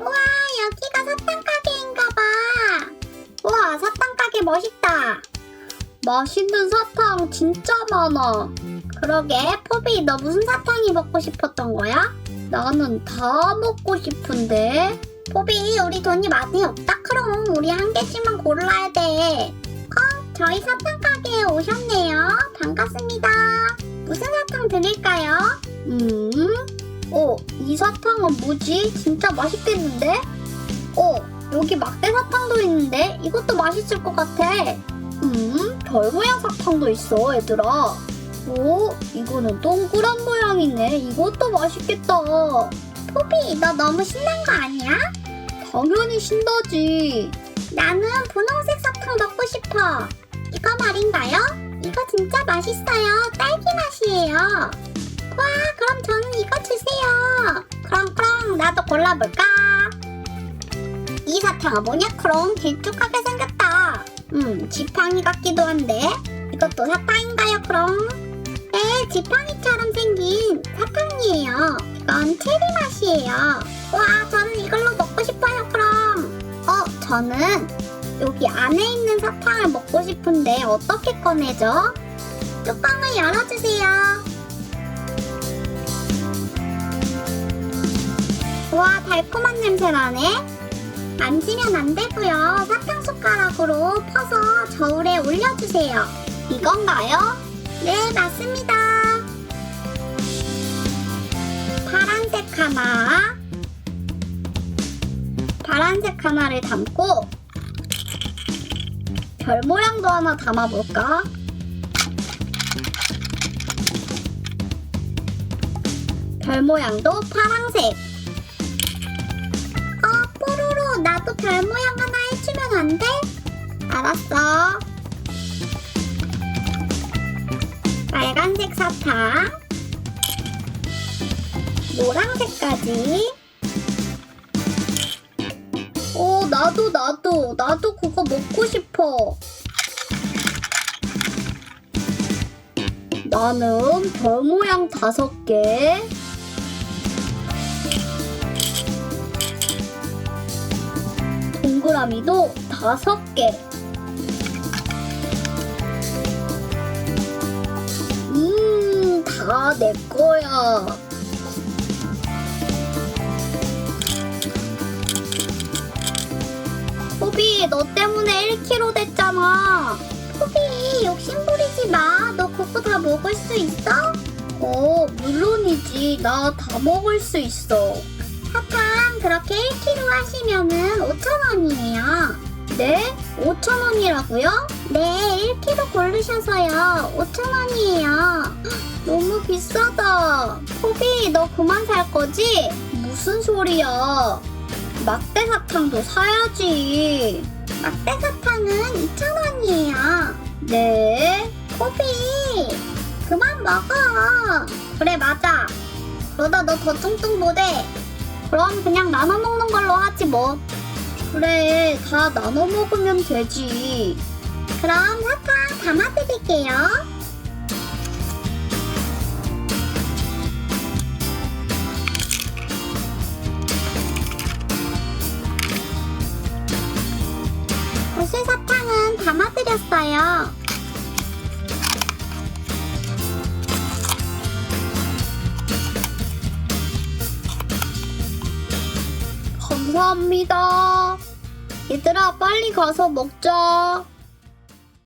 우와, 여기가 사탕 가게인가 봐. 우와, 사탕 가게 멋있다. 맛있는 사탕 진짜 많아. 그러게, 포비, 너 무슨 사탕이 먹고 싶었던 거야? 나는 다 먹고 싶은데. 포비, 우리 돈이 많이 없다. 그럼 우리 한 개씩만 골라야 돼. 어, 저희 사탕 가게에 오셨네요. 반갑습니다. 무슨 사탕 드릴까요? 음, 어, 이 사탕은 뭐지? 진짜 맛있겠는데? 어, 여기 막대 사탕도 있는데? 이것도 맛있을 것 같아. 음, 별 모양 사탕도 있어, 얘들아. 오, 이거는 동그란 모양이네. 이것도 맛있겠다. 포비, 너 너무 신난 거 아니야? 당연히 신나지. 나는 분홍색 사탕 먹고 싶어. 이거 말인가요? 이거 진짜 맛있어요. 딸기 맛이에요. 와, 그럼 저는 이거 주세요. 그럼 그럼 나도 골라볼까? 이 사탕은 뭐냐? 그럼 길쭉하게 생겼다. 음, 지팡이 같기도 한데 이것도 사탕인가요? 그럼? 네, 지팡이처럼 생긴 사탕이에요. 이건 체리 맛이에요. 와, 저는 이걸로 먹고 싶어요. 그럼? 어, 저는 여기 안에 있는 싶은데 어떻게 꺼내죠? 뚜껑을 열어주세요. 와 달콤한 냄새 나네 만지면 안 되고요 사탕 숟가락으로 퍼서 저울에 올려주세요 이건가요? 네 맞습니다 파란색 하나 파란색 하나를 담고 별 모양도 하나 담아볼까? 별 모양도 파란색 어, 뽀로로, 나도 별 모양 하나 해주면 안 돼? 알았어. 빨간색 사탕, 노란색까지. 나도, 나도, 나도 그거 먹고 싶어. 나는 별 모양 다섯 개. 동그라미도 다섯 개. 음, 다 내 거야. 포비, 너 때문에 1kg 됐잖아. 포비, 욕심 부리지 마. 너 그거 다 먹을 수 있어? 어, 물론이지. 나 다 먹을 수 있어. 사탕 그렇게 1kg 하시면은 5,000원이에요. 네? 5,000원이라고요? 네, 1kg 고르셔서요. 5,000원이에요. 너무 비싸다. 포비, 너 그만 살 거지? 무슨 소리야. 막대 사탕도 사야지. 막대 사탕은 2,000원이에요. 네? 포비, 그만 먹어. 그래, 맞아. 그러다 너 더 뚱뚱 못해. 그럼 그냥 나눠 먹는 걸로 하지 뭐. 그래, 다 나눠 먹으면 되지. 그럼 사탕 담아드릴게요. 담아드렸어요. 감사합니다. 얘들아, 빨리 가서 먹자.